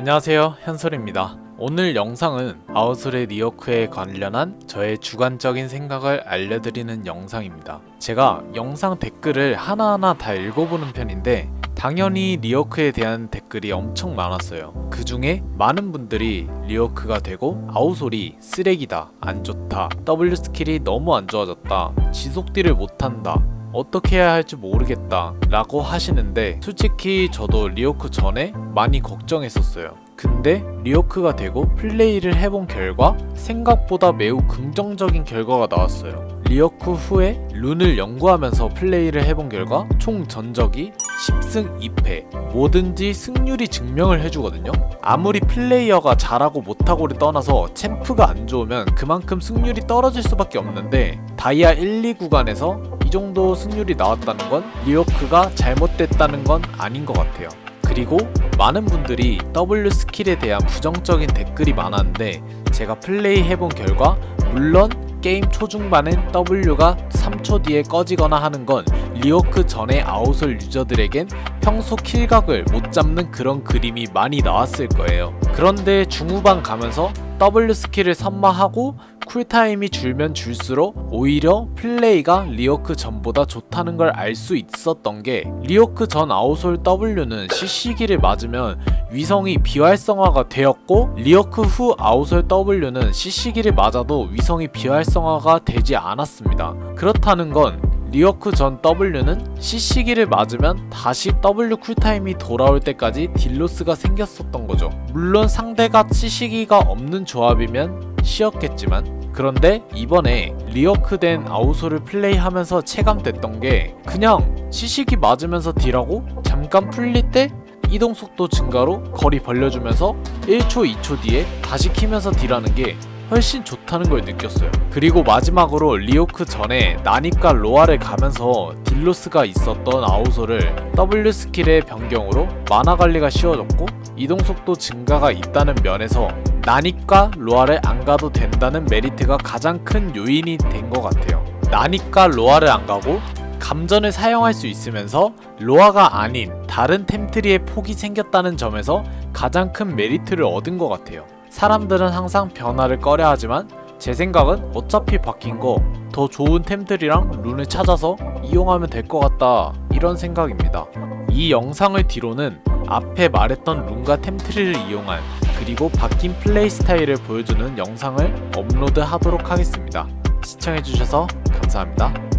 안녕하세요 현솔입니다. 오늘 영상은 아웃솔의 리어크에 관련한 저의 주관적인 생각을 알려드리는 영상입니다. 제가 영상 댓글을 하나하나 다 읽어보는 편인데 당연히 리어크에 대한 댓글이 엄청 많았어요. 그 중에 많은 분들이 리어크가 되고 아웃솔이 쓰레기다 안 좋다 W 스킬이 너무 안 좋아졌다 지속 딜을 못한다 어떻게 해야 할지 모르겠다 라고 하시는데 솔직히 저도 리오크 전에 많이 걱정했었어요. 근데 리오크가 되고 플레이를 해본 결과 생각보다 매우 긍정적인 결과가 나왔어요. 리오크 후에 룬을 연구하면서 플레이를 해본 결과 총 전적이 10승 2패. 뭐든지 승률이 증명을 해주거든요. 아무리 플레이어가 잘하고 못하고를 떠나서 챔프가 안 좋으면 그만큼 승률이 떨어질 수밖에 없는데 다이아 1, 2 구간에서 이 정도 승률이 나왔다는 건 리오크가 잘못됐다는 건 아닌 것 같아요. 그리고 많은 분들이 W 스킬에 대한 부정적인 댓글이 많았는데 제가 플레이 해본 결과 물론 게임 초중반엔 W가 3초 뒤에 꺼지거나 하는 건 리오크 전의 아웃솔 유저들에겐 평소 킬각을 못 잡는 그런 그림이 많이 나왔을 거예요. 그런데 중후반 가면서 W 스킬을 선마하고 쿨타임이 줄면 줄수록 오히려 플레이가 리오크 전보다 좋다는 걸 알 수 있었던 게 리오크 전 아웃솔 W는 CC기를 맞으면 위성이 비활성화가 되었고 리오크 후 아웃솔 W는 CC기를 맞아도 위성이 비활성화가 되지 않았습니다. 그렇다는 건 리어크 전 W는 CC기를 맞으면 다시 W 쿨타임이 돌아올 때까지 딜로스가 생겼었던 거죠. 물론 상대가 CC기가 없는 조합이면 쉬었겠지만 그런데 이번에 리어크 된 아우소를 플레이하면서 체감됐던 게 그냥 CC기 맞으면서 딜하고 잠깐 풀릴 때 이동 속도 증가로 거리 벌려주면서 1초, 2초 뒤에 다시 키면서 딜하는 게 훨씬 좋다는 걸 느꼈어요. 그리고 마지막으로 리오크 전에 나니까 로아를 가면서 딜로스가 있었던 아우소를 W 스킬의 변경으로 마나 관리가 쉬워졌고 이동 속도 증가가 있다는 면에서 나니까 로아를 안 가도 된다는 메리트가 가장 큰 요인이 된 것 같아요. 나니까 로아를 안 가고 감전을 사용할 수 있으면서 로아가 아닌 다른 템트리의 폭이 생겼다는 점에서 가장 큰 메리트를 얻은 것 같아요. 사람들은 항상 변화를 꺼려 하지만 제 생각은 어차피 바뀐 거 더 좋은 템들이랑 룬을 찾아서 이용하면 될 것 같다 이런 생각입니다. 이 영상을 뒤로는 앞에 말했던 룬과 템트리를 이용한 그리고 바뀐 플레이 스타일을 보여주는 영상을 업로드 하도록 하겠습니다. 시청해주셔서 감사합니다.